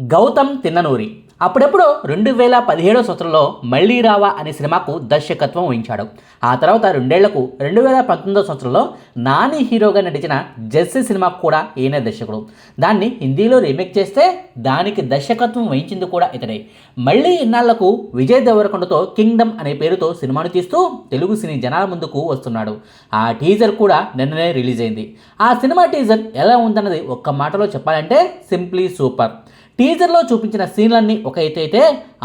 గౌతమ్ తిన్ననూరి. అప్పుడప్పుడు రెండు వేల పదిహేడో సంవత్సరంలో మళ్ళీ రావా అనే సినిమాకు దర్శకత్వం వహించాడు. ఆ తర్వాత రెండేళ్ళకు రెండు వేల పంతొమ్మిదో సంవత్సరంలో నాని హీరోగా నటించిన జెస్సీ సినిమాకు కూడా ఈయన దర్శకుడు. దాన్ని హిందీలో రీమేక్ చేస్తే దానికి దర్శకత్వం వహించింది కూడా ఇతడే. మళ్ళీ ఇన్నాళ్ళకు విజయ్ దేవరకొండతో కింగ్డమ్ అనే పేరుతో సినిమాను తీస్తూ తెలుగు సినీ జనాల ముందుకు వస్తున్నాడు. ఆ టీజర్ కూడా నిన్ననే రిలీజ్ అయింది ఆ సినిమా టీజర్ ఎలా ఉందన్నది ఒక్క మాటలో చెప్పాలంటే సింప్లీ సూపర్. టీజర్లో చూపించిన సీన్లన్నీ ఒక ఎత్తు అయితే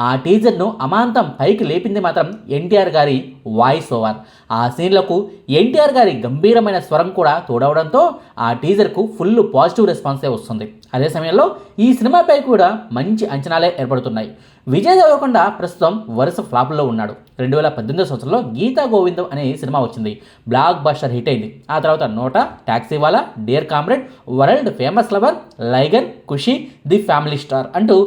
ఆ టీజర్ను అమాంతం పైకి లేపింది మాత్రం ఎన్టీఆర్ గారి వాయిస్ ఓవర్. ఆ సీన్లకు ఎన్టీఆర్ గారి గంభీరమైన స్వరం కూడా తోడవడంతో ఆ టీజర్కు ఫుల్ పాజిటివ్ రెస్పాన్సే వస్తుంది. అదే సమయంలో ఈ సినిమాపై కూడా మంచి అంచనాలే ఏర్పడుతున్నాయి. విజయ్ దేవరకొండ ప్రస్తుతం వరుస ఫ్లాపుల్లో ఉన్నాడు. రెండు వేల పద్దెనిమిదో సంవత్సరంలో గీతా గోవిందం అనే సినిమా వచ్చింది. బ్లాక్ బస్టర్ హిట్ అయింది. ఆ తర్వాత NOTA Taxiwaala Dear Comrade World Famous Lover Liger Kushi The Family Star అంటూ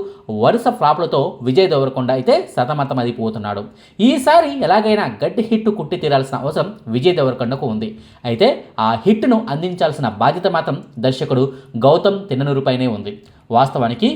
వరుస ఫ్లాప్లతో విజయ్ దేవరకొండ అయితే సతమతం సతమతమదిపోతున్నాడు ఈసారి ఎలాగైనా గట్టి హిట్ కుట్టి తీరాల్సిన అవసరం విజయ్ దేవరకొండకు ఉంది. అయితే ఆ హిట్ను అందించాల్సిన బాధ్యత మాత్రం దర్శకుడు గౌతమ్ తిన్ననూరుపైనే ఉంది. వాస్తవానికి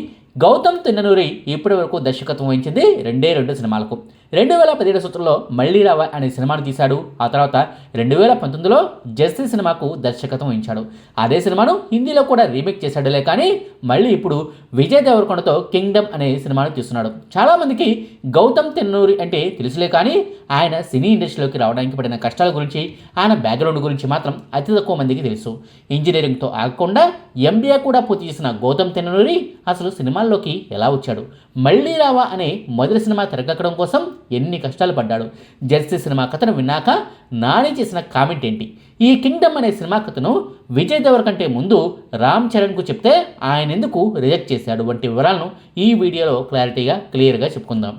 గౌతమ్ తిన్ననూరి ఇప్పటి వరకు దర్శకత్వం వహించింది రెండే రెండు సినిమాలకు. రెండు వేల పదిహేడు సంవత్సరంలో మళ్ళీ రావ అనే సినిమాను తీశాడు. ఆ తర్వాత రెండు వేల పంతొమ్మిదిలో జస్తి సినిమాకు దర్శకత్వం వహించాడు. అదే సినిమాను హిందీలో కూడా రీమేక్ చేశాడులే కానీ మళ్ళీ ఇప్పుడు విజయ్ దేవరకొండతో కింగ్డమ్ అనే సినిమాను తీస్తున్నాడు. చాలామందికి గౌతమ్ తెన్నూరి అంటే తెలుసులే కానీ ఆయన సినీ ఇండస్ట్రీలోకి రావడానికి పడిన కష్టాల గురించి ఆయన బ్యాక్గ్రౌండ్ గురించి మాత్రం అతి తక్కువ మందికి తెలుసు. ఇంజనీరింగ్తో ఆగకుండా ఎంబీఏ కూడా పూర్తి చేసిన గౌతమ్ తిన్నూరి అసలు సినిమాల్లోకి ఎలా వచ్చాడు? మళ్ళీ రావా అనే మొదటి సినిమా తెరకెక్కడం కోసం ఎన్ని కష్టాలు పడ్డాడు? జెర్సీ సినిమా కథను విన్నాక నాని చేసిన కామెంట్ ఏంటి? ఈ కింగ్డమ్ అనే సినిమా కథను విజయ్ దేవర్ కంటే ముందు రామ్ చరణ్కు చెప్తే ఆయన ఎందుకు రిజెక్ట్ చేశాడు? వంటి వివరాలను ఈ వీడియోలో క్లారిటీగా క్లియర్గా చెప్పుకుందాం.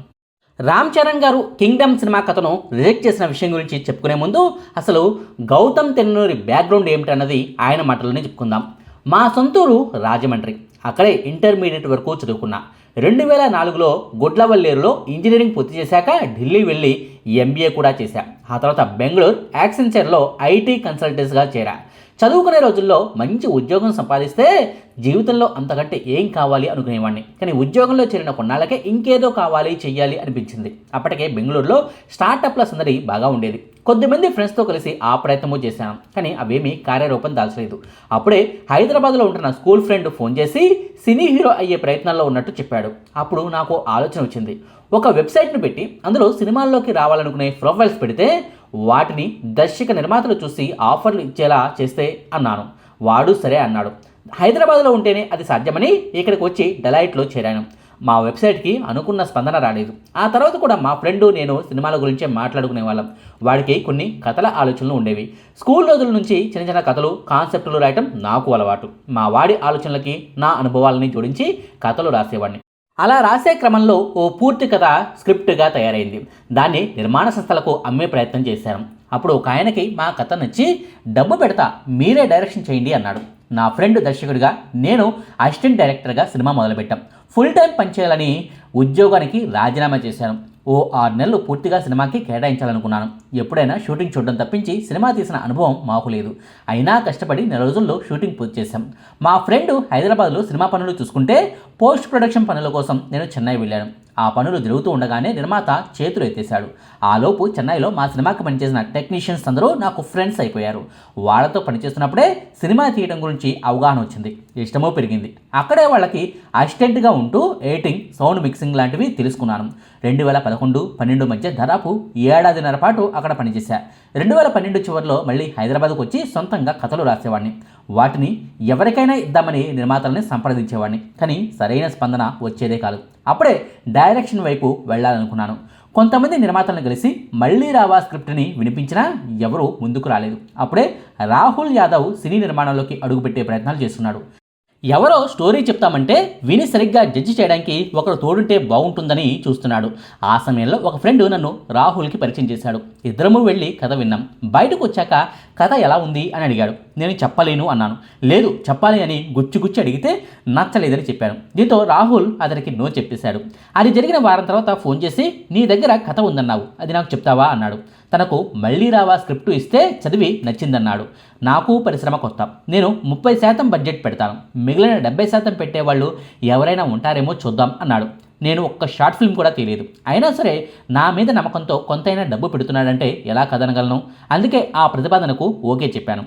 రామ్ చరణ్ గారు కింగ్డమ్ సినిమా కథను రిజెక్ట్ చేసిన విషయం గురించి చెప్పుకునే ముందు అసలు గౌతమ్ తెన్నూరి బ్యాక్గ్రౌండ్ ఏమిటన్నది ఆయన మాటలోనే చెప్పుకుందాం. మా సొంతూరు రాజమండ్రి. అక్కడే ఇంటర్మీడియట్ వరకు చదువుకున్నా. రెండు వేల నాలుగులో గుడ్లవల్లేరులో ఇంజనీరింగ్ పూర్తి చేశాక ఢిల్లీ వెళ్ళి ఎంబీఏ కూడా చేశా. ఆ తర్వాత బెంగళూరు యాక్సెంచర్లో ఐటీ కన్సల్టెన్స్గా చేరా. చదువుకునే రోజుల్లో మంచి ఉద్యోగం సంపాదిస్తే జీవితంలో అంతకంటే ఏం కావాలి అనుకునేవాడిని కానీ ఉద్యోగంలో చేరిన కొన్నాళ్ళకే ఇంకేదో కావాలి చెయ్యాలి అనిపించింది. అప్పటికే బెంగళూరులో స్టార్టప్ల సందడి బాగా ఉండేది. కొద్దిమంది ఫ్రెండ్స్తో కలిసి ఆ ప్రయత్నము చేశాను కానీ అవేమీ కార్యరూపం దాల్చలేదు. అప్పుడే హైదరాబాద్లో ఉంటున్న స్కూల్ ఫ్రెండ్ ఫోన్ చేసి సినీ హీరో అయ్యే ప్రయత్నాల్లో ఉన్నట్టు చెప్పాడు. అప్పుడు నాకు ఆలోచన వచ్చింది. ఒక వెబ్సైట్ను పెట్టి అందులో సినిమాల్లోకి రావాలనుకునే ప్రొఫైల్స్ పెడితే వాటిని దర్శక నిర్మాతలు చూసి ఆఫర్లు ఇచ్చేలా చేస్తే అన్నాను. వాడు సరే అన్నాడు. హైదరాబాద్లో ఉంటేనే అది సాధ్యమని ఇక్కడికి వచ్చి డెలైట్లో చేరాను. మా వెబ్సైట్కి అనుకున్న స్పందన రాలేదు. ఆ తర్వాత కూడా మా ఫ్రెండు నేను సినిమాల గురించే మాట్లాడుకునే వాళ్ళం. వాడికి కొన్ని కథల ఆలోచనలు ఉండేవి. స్కూల్ రోజుల నుంచి చిన్న చిన్న కథలు కాన్సెప్టులు రాయటం నాకు అలవాటు. మా వాడి ఆలోచనలకి నా అనుభవాలని జోడించి కథలు రాసేవాడిని. అలా రాసే క్రమంలో ఓ పూర్తి కథ స్క్రిప్ట్గా తయారైంది. దాన్ని నిర్మాణ సంస్థలకు అమ్మే ప్రయత్నం చేశాను. అప్పుడు ఒక ఆయనకి మా కథ నచ్చి డబ్బు పెడతా మీరే డైరెక్షన్ చేయండి అన్నాడు. నా ఫ్రెండ్ దర్శకుడిగా నేను అసిస్టెంట్ డైరెక్టర్గా సినిమా మొదలుపెట్టాం. ఫుల్ టైం పనిచేయాలని ఉద్యోగానికి రాజీనామా చేశాను. ఓ ఆరు నెలలు పూర్తిగా సినిమాకి కేటాయించాలనుకున్నాను. ఎప్పుడైనా షూటింగ్ చూడడం తప్పించి సినిమా తీసిన అనుభవం మాకు లేదు. అయినా కష్టపడి నెల రోజుల్లో షూటింగ్ పూర్తి చేశాం. మా ఫ్రెండ్ హైదరాబాద్లో సినిమా పనులు చూసుకుంటే పోస్ట్ ప్రొడక్షన్ పనుల కోసం నేను చెన్నై వెళ్ళాను. ఆ పనులు జరుగుతూ ఉండగానే నిర్మాత చేతులు ఎత్తేశాడు. ఆలోపు చెన్నైలో మా సినిమాకి పనిచేసిన టెక్నీషియన్స్ అందరూ నాకు ఫ్రెండ్స్ అయిపోయారు. వాళ్ళతో పనిచేస్తున్నప్పుడే సినిమా తీయడం గురించి అవగాహన వచ్చింది. ఇష్టమో పెరిగింది. అక్కడే వాళ్ళకి అసిస్టెంట్గా ఉంటూ ఎడిటింగ్ సౌండ్ మిక్సింగ్ లాంటివి తెలుసుకున్నాను. రెండు వేల పదకొండు పన్నెండు మధ్య దాదాపు ఏడాదిన్నర పాటు అక్కడ పనిచేశా. రెండు వేల పన్నెండు చివరిలో మళ్ళీ హైదరాబాద్కు వచ్చి సొంతంగా కథలు రాసేవాడిని వాటిని ఎవరికైనా ఇద్దామని నిర్మాతల్ని సంప్రదించేవాడిని కానీ సరైన స్పందన వచ్చేదే కాదు. అప్పుడే డైరెక్షన్ వైపు వెళ్ళాలనుకున్నాను. కొంతమంది నిర్మాతలను కలిసి మళ్ళీ రావా స్క్రిప్ట్ని వినిపించినా ఎవరూ ముందుకు రాలేదు. అప్పుడే రాహుల్ యాదవ్ సినీ నిర్మాణంలోకి అడుగుపెట్టే ప్రయత్నాలు చేస్తున్నాడు. ఎవరో స్టోరీ చెప్తామంటే విని సరిగ్గా జడ్జి చేయడానికి ఒకరు తోడుంటే బాగుంటుందని చూస్తున్నాడు. ఆ సమయంలో ఒక ఫ్రెండ్ నన్ను రాహుల్కి పరిచయం చేశాడు. ఇద్దరము వెళ్ళి కథ విన్నాం. బయటకు వచ్చాక కథ ఎలా ఉంది అని అడిగాడు. నేను చెప్పలేను అన్నాను. లేదు చెప్పాలి అని గుచ్చి గుచ్చి అడిగితే నచ్చలేదని చెప్పాను. దీంతో రాహుల్ అతనికి నో చెప్పేశాడు. అది జరిగిన వారం తర్వాత ఫోన్ చేసి నీ దగ్గర కథ ఉందన్నావు. అది నాకు చెప్తావా? అన్నాడు. తనకు మళ్ళీ రావా స్క్రిప్ట్ ఇస్తే చదివి నచ్చిందన్నాడు. నాకు పరిశ్రమ కొత్త. నేను ముప్పై శాతం బడ్జెట్ పెడతాను. మిగిలిన డెబ్బై శాతం పెట్టేవాళ్ళు ఎవరైనా ఉంటారేమో చూద్దాం అన్నాడు. నేను ఒక్క షార్ట్ ఫిల్మ్ కూడా తీయలేదు. అయినా సరే నా మీద నమ్మకంతో కొంతైనా డబ్బు పెడుతున్నాడంటే ఎలా కదనగలను? అందుకే ఆ ప్రతిపాదనకు ఓకే చెప్పాను.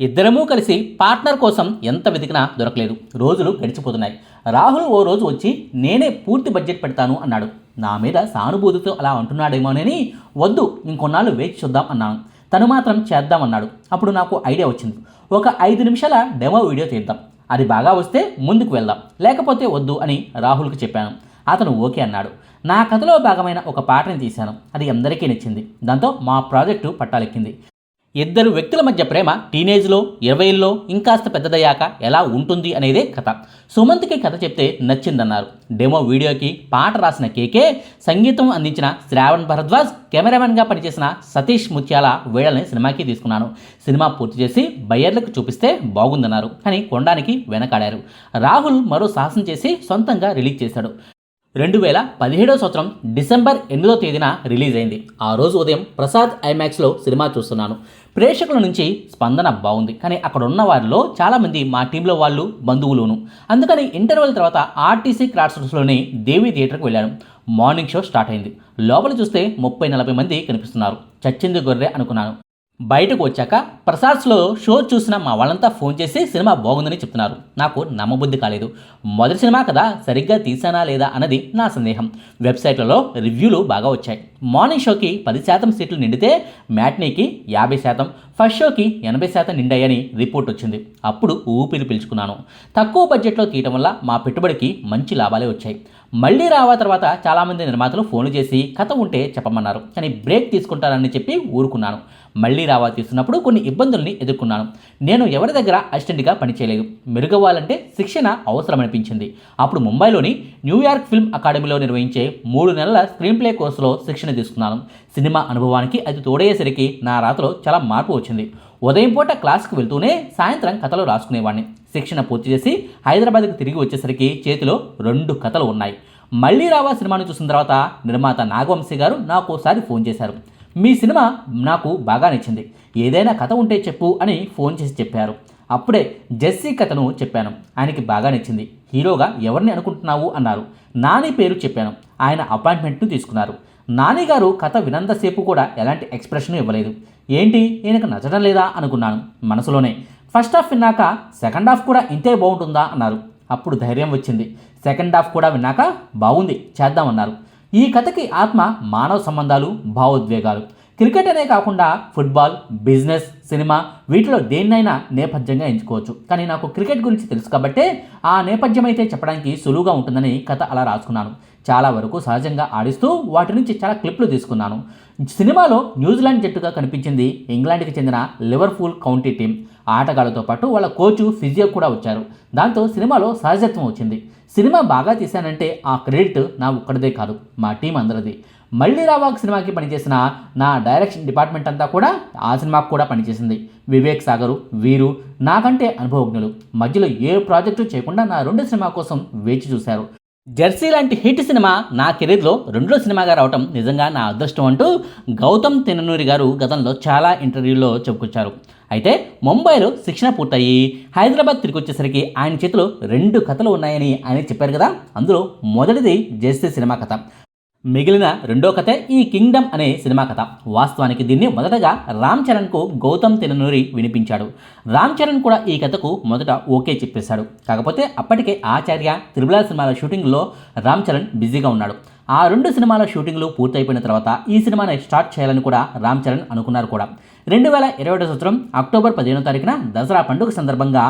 ఇద్దరమూ కలిసి పార్ట్నర్ కోసం ఎంత వెతికినా దొరకలేదు. రోజులు గడిచిపోతున్నాయి. రాహుల్ ఓ రోజు వచ్చి నేనే పూర్తి బడ్జెట్ పెడతాను అన్నాడు. నా మీద సానుభూతితో అలా అంటున్నాడేమోనని వద్దు ఇంకొన్నాళ్ళు వేచి చూద్దాం అన్నాను. తను మాత్రం చేద్దామన్నాడు అప్పుడు నాకు ఐడియా వచ్చింది. ఒక ఐదు నిమిషాల డెమో వీడియో తీద్దాం. అది బాగా వస్తే ముందుకు వెళ్దాం. లేకపోతే వద్దు అని రాహుల్కి చెప్పాను. అతను ఓకే అన్నాడు. నా కథలో భాగమైన ఒక పాటని తీశాను. అది అందరికీ నచ్చింది. దాంతో మా ప్రాజెక్టు పట్టాలెక్కింది. ఇద్దరు వ్యక్తుల మధ్య ప్రేమ టీనేజ్లో ఇరవైల్లో ఇంకాస్త పెద్దదయ్యాక ఎలా ఉంటుంది అనేదే కథ. సుమంత్కి కథ చెప్తే నచ్చిందన్నారు. డెమో వీడియోకి పాట రాసిన కేకే సంగీతం అందించిన శ్రావణ్ భరద్వాజ్ కెమెరామెన్గా పనిచేసిన సతీష్ ముత్యాల వీళ్ళని సినిమాకి తీసుకున్నాను. సినిమా పూర్తి చేసి బయ్యర్లకు చూపిస్తే బాగుందన్నారు. కానీ కొండానికి వెనకాడారు. రాహుల్ మరో సాహసం చేసి సొంతంగా రిలీజ్ చేశాడు. రెండు వేల పదిహేడవ సంవత్సరం డిసెంబర్ ఎనిమిదో తేదీన రిలీజ్ అయింది. ఆ రోజు ఉదయం ప్రసాద్ ఐమాక్స్లో సినిమా చూస్తున్నాను. ప్రేక్షకుల నుంచి స్పందన బాగుంది. కానీ అక్కడ ఉన్న వారిలో చాలామంది మా టీంలో వాళ్ళు బంధువులును. అందుకని ఇంటర్వెల్ తర్వాత ఆర్టీసీ క్రాస్రోడ్స్లోని దేవి థియేటర్కి వెళ్ళాను. మార్నింగ్ షో స్టార్ట్ అయింది. లోపల చూస్తే ముప్పై నలభై మంది కనిపిస్తున్నారు. చచ్చింది గొర్రె అనుకున్నాను. బయటకు వచ్చాక ప్రసాద్స్లో షో చూసిన మా వాళ్ళంతా ఫోన్ చేసి సినిమా బాగుందని చెప్తున్నారు. నాకు నమ్మబుద్ధి కాలేదు. మొదటి సినిమా కదా సరిగ్గా తీసానా లేదా అన్నది నా సందేహం. వెబ్సైట్లలో రివ్యూలు బాగా వచ్చాయి. మార్నింగ్ షోకి పది శాతం సీట్లు నిండితే మ్యాట్నీకి యాభై శాతం ఫస్ట్ షోకి ఎనభై శాతం నిండాయని రిపోర్ట్ వచ్చింది. అప్పుడు ఊపిరి పీల్చుకున్నాను. తక్కువ బడ్జెట్లో తీయటం వల్ల మా పెట్టుబడికి మంచి లాభాలే వచ్చాయి. మళ్ళీ రావా తర్వాత చాలామంది నిర్మాతలు ఫోన్లు చేసి కథ ఉంటే చెప్పమన్నారు. కానీ బ్రేక్ తీసుకుంటానని చెప్పి ఊరుకున్నాను. మళ్ళీ రావా తీస్తున్నప్పుడు కొన్ని ఇబ్బందుల్ని ఎదుర్కొన్నాను. నేను ఎవరి దగ్గర అసిస్టెంట్గా పనిచేయలేదు. మెరుగవ్వాలంటే శిక్షణ అవసరమనిపించింది. అప్పుడు ముంబైలోని న్యూయార్క్ ఫిల్మ్ అకాడమీలో నిర్వహించే మూడు నెలల స్క్రీన్ ప్లే కోర్సులో శిక్షణ తీసుకున్నాను. సినిమా అనుభవానికి అది తోడయ్యేసరికి నా రాతలో చాలా మార్పు వచ్చింది. ఉదయం పూట క్లాస్కి వెళ్తూనే సాయంత్రం కథలు రాసుకునేవాడిని శిక్షణ పూర్తి చేసి హైదరాబాద్కి తిరిగి వచ్చేసరికి చేతిలో రెండు కథలు ఉన్నాయి. మళ్ళీ రావా సినిమాను చూసిన తర్వాత నిర్మాత నాగవంశీ గారు నాకు ఒకసారి ఫోన్ చేశారు. మీ సినిమా నాకు బాగా నచ్చింది. ఏదైనా కథ ఉంటే చెప్పు అని ఫోన్ చేసి చెప్పారు. అప్పుడే జెస్సీ కథను చెప్పాను. ఆయనకి బాగా నచ్చింది. హీరోగా ఎవరిని అనుకుంటున్నావు? అన్నారు. నాని పేరు చెప్పాను. ఆయన అపాయింట్మెంట్ను తీసుకున్నారు. నాని గారు కథ వినంతసేపు కూడా ఎలాంటి ఎక్స్ప్రెషన్ ఇవ్వలేదు. ఏంటి? ఈయనకు నచ్చడం లేదా? అనుకున్నాను. మనసులోనే. ఫస్ట్ హాఫ్ విన్నాక సెకండ్ హాఫ్ కూడా ఇంతే బాగుంటుందా అన్నారు. అప్పుడు ధైర్యం వచ్చింది. సెకండ్ హాఫ్ కూడా విన్నాక బాగుంది చేద్దామన్నారు. ఈ కథకి ఆత్మ మానవ సంబంధాలు భావోద్వేగాలు. క్రికెట్ అనే కాకుండా ఫుట్బాల్ బిజినెస్ సినిమా వీటిలో దేన్నైనా నేపథ్యంగా ఎంచుకోవచ్చు. కానీ నాకు క్రికెట్ గురించి తెలుసు కాబట్టే ఆ నేపథ్యం అయితే చెప్పడానికి సులువుగా ఉంటుందని కథ అలా రాసుకున్నాను. చాలా వరకు సహజంగా ఆడిస్తూ వాటి నుంచి చాలా క్లిప్లు తీసుకున్నాను. సినిమాలో న్యూజిలాండ్ జట్టుగా కనిపించింది ఇంగ్లాండ్కి చెందిన లివర్పూల్ కౌంటీ టీం ఆటగాళ్ళతో పాటు వాళ్ళ కోచు ఫిజియో కూడా వచ్చారు. దాంతో సినిమాలో సహజత్వం వచ్చింది. సినిమా బాగా తీశానంటే ఆ క్రెడిట్ నా ఒక్కడిదే కాదు మా టీం అందరిది. మళ్ళీ రావాక్ సినిమాకి పనిచేసిన నా డైరెక్షన్ డిపార్ట్మెంట్ అంతా కూడా ఆ సినిమాకు కూడా పనిచేసింది. వివేక్ సాగరు వీరు నాకంటే అనుభవజ్ఞులు. మధ్యలో ఏ ప్రాజెక్టు చేయకుండా నా రెండు సినిమా కోసం వేచి చూశారు. జెర్సీ లాంటి హిట్ సినిమా నా కెరీర్లో రెండో సినిమాగా రావటం నిజంగా నా అదృష్టం అంటూ గౌతమ్ తెన్ననూరి గారు గతంలో చాలా ఇంటర్వ్యూల్లో చెప్పుకొచ్చారు. అయితే ముంబైలో శిక్షణ పూర్తయి హైదరాబాద్ తిరిగి వచ్చేసరికి ఆయన చేతిలో రెండు కథలు ఉన్నాయని ఆయన చెప్పారు కదా? అందులో మొదటిది జెర్సీ సినిమా కథ. మిగిలిన రెండో కథ ఈ కింగ్డమ్ అనే సినిమా కథ. వాస్తవానికి దీన్ని మొదటగా రామ్ చరణ్కు గౌతమ్ తెననూరి వినిపించాడు. రామ్ చరణ్ కూడా ఈ కథకు మొదట ఓకే చెప్పేశాడు. కాకపోతే అప్పటికే ఆచార్య త్రిబుల సినిమాల షూటింగ్లో రామ్ చరణ్ బిజీగా ఉన్నాడు. ఆ రెండు సినిమాల షూటింగ్లు పూర్తయిపోయిన తర్వాత ఈ సినిమాని స్టార్ట్ చేయాలని కూడా రామ్ చరణ్ అనుకున్నారు కూడా. రెండు వేల ఇరవై ఒకటో సంవత్సరం అక్టోబర్ పదిహేనో తారీఖున దసరా పండుగ సందర్భంగా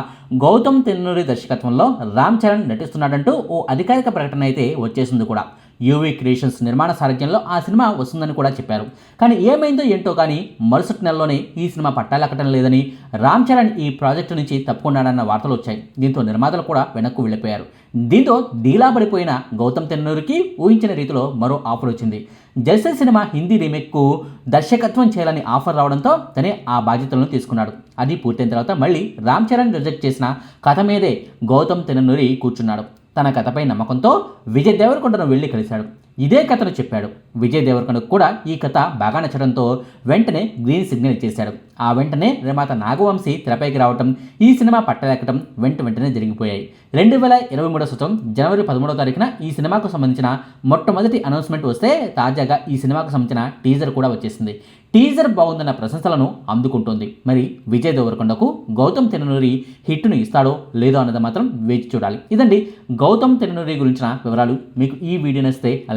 గౌతమ్ తెన్నూరి దర్శకత్వంలో రామ్ చరణ్ నటిస్తున్నాడంటూ ఓ అధికారిక ప్రకటన అయితే వచ్చేసింది కూడా. యూవీ క్రియేషన్స్ నిర్మాణ సారథ్యంలో ఆ సినిమా వస్తుందని కూడా చెప్పారు. కానీ ఏమైందో ఏంటో కానీ మరుసటి నెలలోనే ఈ సినిమా పట్టాలెక్కడం లేదని రామ్ చరణ్ ఈ ప్రాజెక్టు నుంచి తప్పుకున్నాడన్న వార్తలు వచ్చాయి. దీంతో నిర్మాతలు కూడా వెనక్కు వెళ్ళిపోయారు. దీంతో డీలా పడిపోయిన గౌతమ్ తెన్నూరుకి ఊహించిన రీతిలో మరో ఆఫర్ వచ్చింది. జల్సే సినిమా హిందీ రీమేక్కు దర్శకత్వం చేయాలని ఆఫర్ రావడంతో తనే ఆ బాధ్యతలను తీసుకున్నాడు. అది పూర్తయిన తర్వాత మళ్ళీ రామ్ చరణ్ రిజెక్ట్ చేసిన కథ మీదే గౌతమ్ తెన్నూరి కూర్చున్నాడు. తన కథపై నమ్మకంతో విజయ్ దేవరకొండను వెళ్ళి కలిశాడు. ఇదే కథను చెప్పాడు. విజయ్ దేవరకొండకు కూడా ఈ కథ బాగా నచ్చడంతో వెంటనే గ్రీన్ సిగ్నల్ ఇచ్చేశాడు. ఆ వెంటనే నిర్మాత నాగవంశీ తెరపైకి రావటం ఈ సినిమా పట్టలేకటం వెంట వెంటనే జరిగిపోయాయి. రెండు వేల ఇరవై మూడో సంవత్సరం జనవరి పదమూడో తారీఖున ఈ సినిమాకు సంబంధించిన మొట్టమొదటి అనౌన్స్మెంట్ వస్తే తాజాగా ఈ సినిమాకు సంబంధించిన టీజర్ కూడా వచ్చేసింది. టీజర్ బాగుందన్న ప్రశంసలను అందుకుంటుంది. మరి విజయ్ దేవరకొండకు గౌతమ్ తెననూరి హిట్ను ఇస్తాడో లేదో అన్నది మాత్రం వేచి చూడాలి. ఇదండి గౌతమ్ తెననూరి గురించిన వివరాలు. మీకు ఈ వీడియో నచ్చితే